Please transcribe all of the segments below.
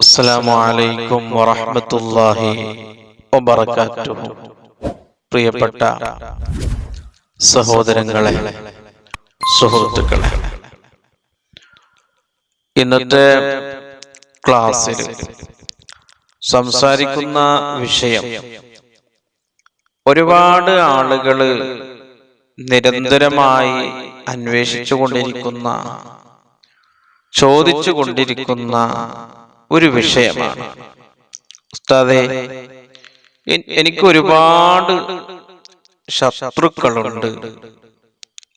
അസ്സലാമു അലൈക്കും വറഹ്മത്തുള്ളാഹി വബറകാതുഹു. പ്രിയപ്പെട്ട സഹോദരങ്ങളെ സുഹൃത്തുക്കളെ ഇന്നത്തെ ക്ലാസ്സിൽ സംസാരിക്കുന്ന വിഷയം ഒരുപാട് ആളുകൾ നിരന്തരമായി അന്വേഷിച്ചു കൊണ്ടിരിക്കുന്ന ചോദിച്ചു കൊണ്ടിരിക്കുന്ന ഒരു വിഷയമാണ്. ഉസ്താദെ എനിക്ക് ഒരുപാട് ശത്രുക്കളുണ്ട്.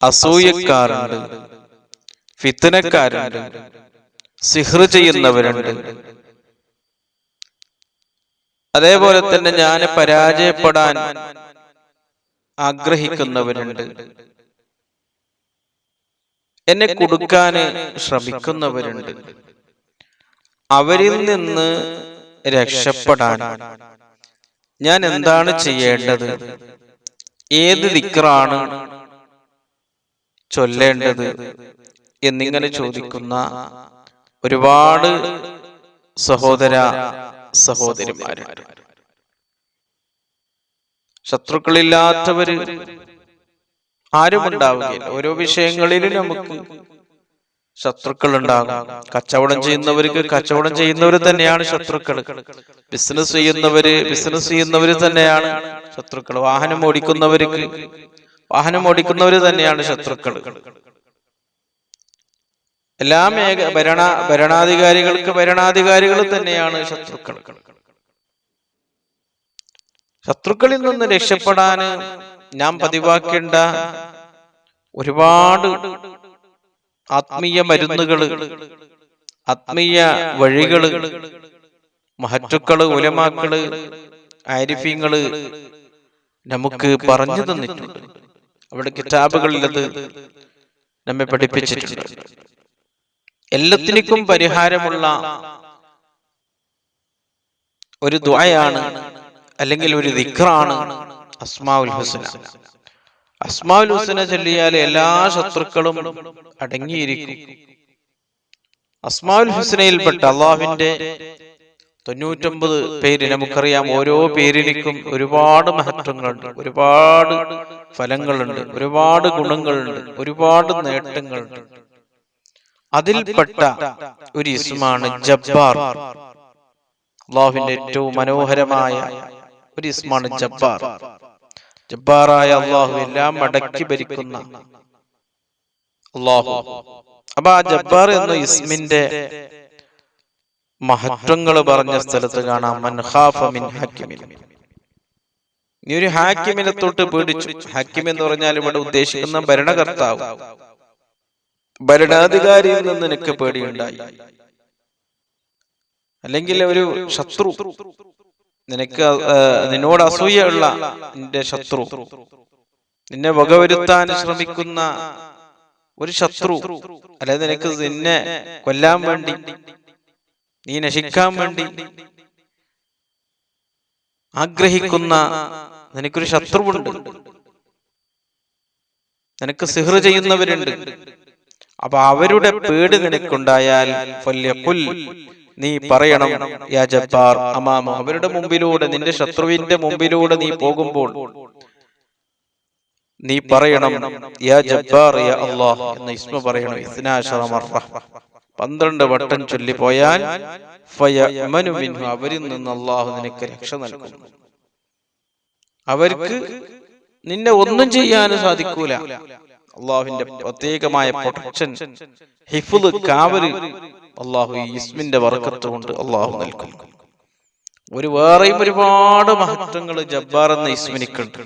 അസൂയക്കാരുണ്ട്. ഫിത്തനക്കാരുണ്ട്. സിഹ്ർ ചെയ്യുന്നവരുണ്ട്. അതേപോലെ തന്നെ ഞാൻ പരാജയപ്പെടാൻ ആഗ്രഹിക്കുന്നവരുണ്ട്. എന്നെ കൊടുക്കാന് ശ്രമിക്കുന്നവരുണ്ട്. അവരിൽ നിന്ന് രക്ഷപ്പെടാൻ. ഞാൻ എന്താണ് ചെയ്യേണ്ടത്? ഏത് ദിക്റാണ് ചൊല്ലേണ്ടത്? എന്നിങ്ങനെ ചോദിക്കുന്ന ഒരുപാട് സഹോദര സഹോദരിമാരുണ്ട് ശത്രുക്കളില്ലാത്തവര് ആരുമുണ്ടാവുകയില്ല. ഓരോ വിഷയങ്ങളിലും നമുക്ക് ശത്രുക്കൾ ഉണ്ടാകും കച്ചവടം ചെയ്യുന്നവർക്ക് കച്ചവടം ചെയ്യുന്നവർ തന്നെയാണ് ശത്രുക്കൾ ബിസിനസ് ചെയ്യുന്നവര് ബിസിനസ് ചെയ്യുന്നവര് തന്നെയാണ് ശത്രുക്കൾ വാഹനം ഓടിക്കുന്നവർക്ക് വാഹനം ഓടിക്കുന്നവര് തന്നെയാണ് ശത്രുക്കൾ എല്ലാ മേഖ ഭരണ ഭരണാധികാരികൾക്ക് ഭരണാധികാരികൾ തന്നെയാണ് ശത്രുക്കൾ ശത്രുക്കളിൽ നിന്ന് രക്ഷപ്പെടാന് നാം പതിവാക്കേണ്ട ഒരുപാട് ആത്മീയ മരുന്നുകൾ ആത്മീയ വഴികൾ മഹറ്റുക്കൾ ഉലമാക്കൾ ആരിഫ്യങ്ങൾ നമുക്ക് പറഞ്ഞു തന്നിട്ടുണ്ട്. അവിടെ കിതാബുകളിൽ അത് നമ്മെ പഠിപ്പിച്ചിട്ടുണ്ട്. എല്ലാത്തിനും പരിഹാരമുള്ള ഒരു ദ്വയാണ് അല്ലെങ്കിൽ ഒരു ദിക്റാണ് അസ്മാഉൽ ഹുസ്ന. അസ്മാഉൽ ഹുസ്ന ചൊല്ലിയാൽ എല്ലാ ശത്രുക്കളും അടങ്ങിയിരിക്കും. അസ്മാഉൽ ഹുസനയിൽപ്പെട്ട അള്ളാഹുവിന്റെ തൊണ്ണൂറ്റൊമ്പത് പേര് നമുക്കറിയാം. ഓരോ പേരിലേക്കും ഒരുപാട് മഹത്വങ്ങളുണ്ട് ഒരുപാട് ഫലങ്ങളുണ്ട് ഒരുപാട് ഗുണങ്ങളുണ്ട് ഒരുപാട് നേട്ടങ്ങളുണ്ട്. അതിൽപ്പെട്ട ഒരു ഇസ്മാണ് ജബ്ബാർ. അള്ളാഹുവിന്റെ ഏറ്റവും മനോഹരമായ ഒരു ഇസ്മാണ് ജബ്ബാർ. ജബ്ബാറായ അള്ളാഹു എല്ലാം അടക്കി ഭരിക്കുന്ന അള്ളാഹു. അപ്പൊ ആ ജബ്ബാർ എന്ന ഇസ്മിന്റെ മഹത്വങ്ങൾ പറഞ്ഞ സ്ഥലത്ത് കാണാം. ഇനി നീ ഒരു ഹാക്കിമിനെ തൊട്ട് പേടിച്ചു. ഹാക്കിം എന്ന് പറഞ്ഞാൽ ഇവിടെ ഉദ്ദേശിക്കുന്ന ഭരണകർത്താവ്. ഭരണാധികാരിയിൽ നിന്ന് നിനക്ക് പേടിയുണ്ടായി. അല്ലെങ്കിൽ ഒരു ശത്രു. നിനക്ക് നിന്നോട് അസൂയുള്ള നിന്റെ ശത്രു. നിന്നെ വകവരുത്താൻ ശ്രമിക്കുന്ന ഒരു ശത്രു. അല്ലെ നിനക്ക് നിന്നെ കൊല്ലാൻ വേണ്ടി നീ നശിക്കാൻ വേണ്ടി ആഗ്രഹിക്കുന്ന നിനക്കൊരു ശത്രുവുണ്ട്. നിനക്ക് സിഹർ ചെയ്യുന്നവരുണ്ട്. അപ്പൊ അവരുടെ പേടി നിനക്കുണ്ടായാൽ നീ പറയണം യാ ജബ്ബാർ അമാമ അവരുടെ മുമ്പിലൂടെ നിന്റെ ശത്രുവിന്റെ മുമ്പിലൂടെ നീ പോകുമ്പോൾ നീ പറയണം യാ ജബ്ബാർ യാ അല്ലാഹ് എന്ന ഇസ്മ പറയണം ഇസ്നാശറ മർറ. പന്ത്രണ്ട് വട്ടം ചൊല്ലി പോയാൽ ഫയഅമനു മിൻഹു അവരിൽ നിന്ന് അള്ളാഹു നിനക്ക് രക്ഷ നൽകും. അവർക്ക് നിന്നെ ഒന്നും ചെയ്യാനും സാധിക്കൂല. അള്ളാഹുവിന്റെ പ്രത്യേകമായ പ്രൊട്ടക്ഷൻ ഹിഫുദ് കാവൽ അള്ളാഹു ഈ ഇസ്മിന്റെ വർക്കത്ത് കൊണ്ട് അള്ളാഹു നൽകും. ഒരു വേറെയും ഒരുപാട് മഹത്വങ്ങൾ ജബ്ബാർ എന്ന ഇസ്മിനിക്കുണ്ട്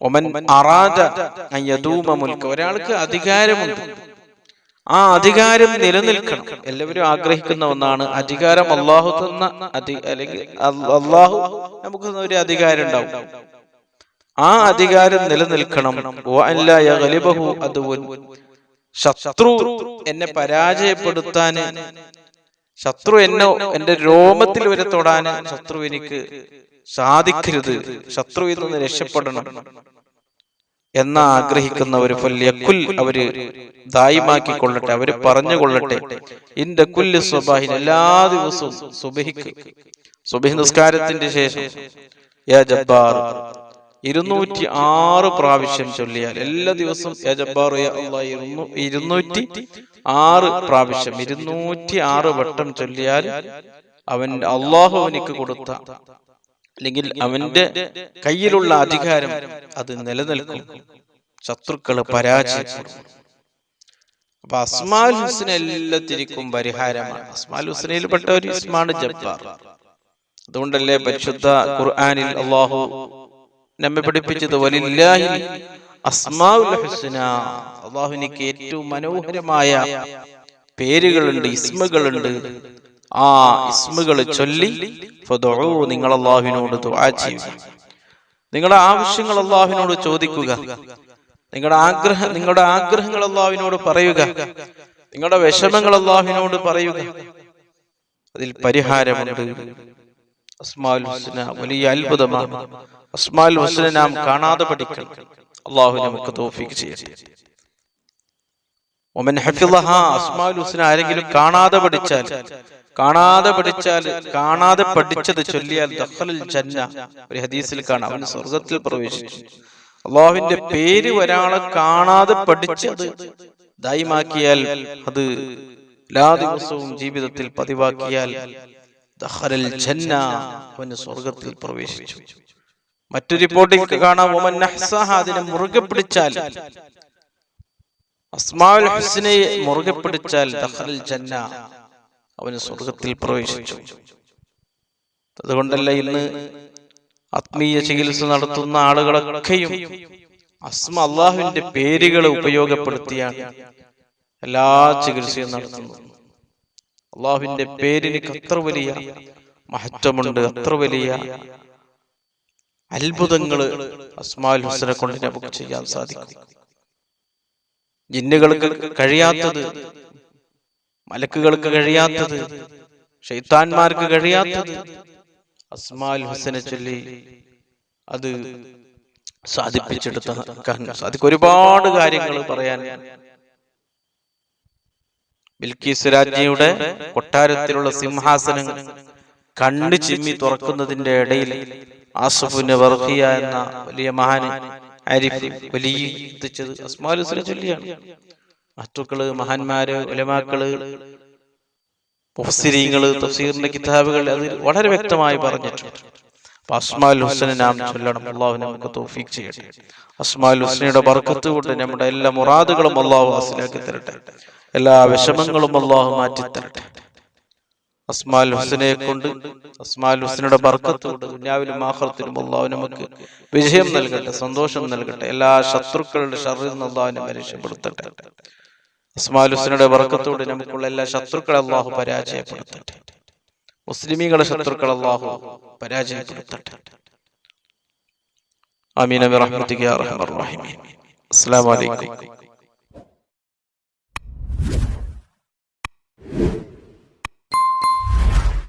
ഒമൻ അറാജ മുൽക്ക്. ഒരാൾക്ക് അധികാരമുണ്ട്. ആ അധികാരം നിലനിൽക്കണം. എല്ലാവരും ആഗ്രഹിക്കുന്ന ഒന്നാണ് അധികാരം അള്ളാഹു തന്ന അധി അല്ലെങ്കിൽ അള്ളാഹു നമുക്ക് ഒരു അധികാരം ഉണ്ടാവും. ആ അധികാരം നിലനിൽക്കണം. അത്. ശത്രു എന്നെ പരാജയപ്പെടുത്താന് ശത്രു എന്നെ എന്റെ രോമത്തിൽ വരെ തൊടാന് ശത്രു എനിക്ക് സാധിക്കരുത്. ശത്രുവിൽ നിന്ന് രക്ഷപ്പെടണം എന്ന ആഗ്രഹിക്കുന്നവർ ഫല്യക്കുൽ അവർ ദായിമാക്കി കൊള്ളട്ടെ അവർ പറഞ്ഞു കൊള്ളട്ടെ ഇന്റെ കുല്ല് സ്വബാഹിൻ എല്ലാ ദിവസവും സുബഹിക്ക് സുബഹി നിസ്കാരത്തിന്റെ ശേഷം യാ ജബ്ബാർ ഇരുന്നൂറ്റി ആറ് പ്രാവശ്യം ചൊല്ലിയാൽ എല്ലാ ദിവസവും യാ ജബ്ബാർ യാ അല്ലാഹ് ഇരുന്നൂ- ഇരുന്നൂറ്റി ആറ് പ്രാവശ്യം ഇരുന്നൂറ്റി ആറ് വട്ടം ചൊല്ലിയാൽ അവന്റെ അള്ളാഹു അവനിക്ക് കൊടുത്ത അല്ലെങ്കിൽ അവന്റെ കയ്യിലുള്ള അധികാരം അത് നിലനിൽക്കും. ശത്രുക്കൾ പരാജയപ്പെടും. അപ്പൊ അസ്മാൽ ഹുസന എല്ലാത്തിരിക്കും പരിഹാരമാണ്. അസ്മാൽ ഹുസ്നയിൽപ്പെട്ട ഒരു ഇസ്മാണ് ജബ്ബാർ. അതുകൊണ്ടല്ലേ പരിശുദ്ധ ഖുർആാനിൽ അള്ളാഹു നമ്മെ പഠിപ്പിച്ചത് വലില്ലാഹി അസ്മാഉൽ ഹുസ്ന. അള്ളാഹുവിനിക്ക് ഏറ്റവും മനോഹരമായ പേരുകളുണ്ട് ഇസ്മുകളുണ്ട്. ആ ഇസ്മുകൾ ചൊല്ലി നിങ്ങൾ അള്ളാഹുവിനോട് ചെയ്യുക. നിങ്ങളുടെ ആവശ്യങ്ങൾ അള്ളാഹുവിനോട് ചോദിക്കുക. നിങ്ങളുടെ ആഗ്രഹം നിങ്ങളുടെ ആഗ്രഹങ്ങൾ അള്ളാഹുവിനോട് പറയുക. നിങ്ങളുടെ വിഷമങ്ങൾ അള്ളാഹുവിനോട് പറയുക. അതിൽ പരിഹാരമുണ്ട്. അസ്മാൽ ഹുസ്ന വലിയ അത്ഭുതമാണ് അസ്മാൽ ഹുസ്ന നാം കാണാതെ പഠിക്കണം. അള്ളാഹു നമുക്ക് തോഫിക്ക് ചെയ്യട്ടെ. ഒമൻ ഹഫിളഹ അസ്മാൽ ഹുസ്ന ആരെങ്കിലും കാണാതെ പഠിച്ചാൽ കാണാതെ പഠിച്ചാൽ കാണാതെ പഠിച്ചത് ചൊല്ലിയാൽ ദഖലൽ ജന്ന ഒരു ഹദീസിൽ കാണാം. അവൻ സ്വർഗത്തിൽ പ്രവേശിച്ചു. അള്ളാഹുവിന്റെ പേര് ഒരാളെ കാണാതെ പഠിച്ചത്. ദൈമാക്കിയാൽ അത് എല്ലാ ദിവസവും ജീവിതത്തിൽ പതിവാക്കിയാൽ അവന് സ്വർഗത്തിൽ പ്രവേശിച്ചു. മറ്റു റിപ്പോർട്ടിൽ കാണാം. ഒമൻ അതിനെ മുറുകെ പിടിച്ചാൽ അസ്മാഉൽ ഹുസ്നയെ മുറുകെ പിടിച്ചാൽ ദഖലൽ ജന്ന അവന് സ്വർഗത്തിൽ പ്രവേശിച്ചു. അതുകൊണ്ടല്ല ഇന്ന് ആത്മീയ ചികിത്സ നടത്തുന്ന ആളുകളൊക്കെയും അസ്മ അള്ളാഹുവിന്റെ പേരുകൾ ഉപയോഗപ്പെടുത്തിയാണ്. എല്ലാ ചികിത്സയും നടത്തുന്നത് അള്ളാഹുവിന്റെ പേരിന് അത്ര വലിയ മഹത്വമുണ്ട് അത്ര വലിയ അത്ഭുതങ്ങൾ അസ്മാൽ ഹുസനെ കൊണ്ട് നമുക്ക് ചെയ്യാൻ സാധിക്കും. ജിന്നുകൾക്ക് കഴിയാത്തത് മലക്കുകൾക്ക് കഴിയാത്തത് ഷെയ്ത്താന്മാർക്ക് കഴിയാത്തത് അസ്മാൽ ഹുസനെ ചൊല്ലി അത് സാധിപ്പിച്ചെടുത്ത സാധിക്കും. ഒരുപാട് കാര്യങ്ങൾ പറയാൻ ബിൽക്കീസ് രാജ്ഞിയുടെ കൊട്ടാരത്തിലുള്ള സിംഹാസനം കണ്ണു ചിമ്മി തുറക്കുന്നതിന്റെ ഇടയിൽ ആസഫുന്റെ വർഹിയ എന്ന വലിയ മഹാൻ ആരിഫ് വലിയ എത്തിച്ചത് അസ്മാലുസിനെ ചൊല്ലിയാണ്. മഹാന്മാര് ഉലമാക്കൾ മുഫ്സിരീങ്ങൾ തഫ്സീറിന്റെ കിതാബുകൾ അത് വളരെ വ്യക്തമായി പറഞ്ഞിട്ടുണ്ട്. അപ്പൊ അസ്മാൽ ഹുസനെ നാം ചൊല്ലണം. അള്ളാഹു നമുക്ക് തോഫീക്ക് ചെയ്യട്ടെ. അസ്മാൽ ഹുസനയുടെ ബർക്കത്ത് കൊണ്ട് നമ്മുടെ എല്ലാ മുറാദുകളും അള്ളാഹു ഹാസിലാക്കി തരട്ടെ. എല്ലാ വിഷമങ്ങളും അള്ളാഹു മാറ്റി തരട്ടെ അസ്മാൽ ഹുസനെ കൊണ്ട് അസ്മാൽ ഹുസനയുടെ ബർക്കത്തോട് ദുന്യാവിലും ആഹ്റത്തിലും അള്ളാഹു നമുക്ക് വിജയം നൽകട്ടെ സന്തോഷം നൽകട്ടെ എല്ലാ ശത്രുക്കളുടെ ഷറിൽ നിന്ന് അള്ളാഹുവിനെ രക്ഷപ്പെടുത്തട്ടെ. അസ്മാൽ ഹുസനയുടെ ബർക്കത്തോട് നമുക്കുള്ള എല്ലാ ശത്രുക്കളെ അള്ളാഹു പരാജയപ്പെടുത്തട്ടെ. മുസ്ലിമീങ്ങളുടെ ശത്രുക്കൾ അള്ളാഹു പരാജയപ്പെടുത്തട്ടെ. ആമീൻ. റഹ്മത്തിക്ക് അസ്സലാമു അലൈക്കും.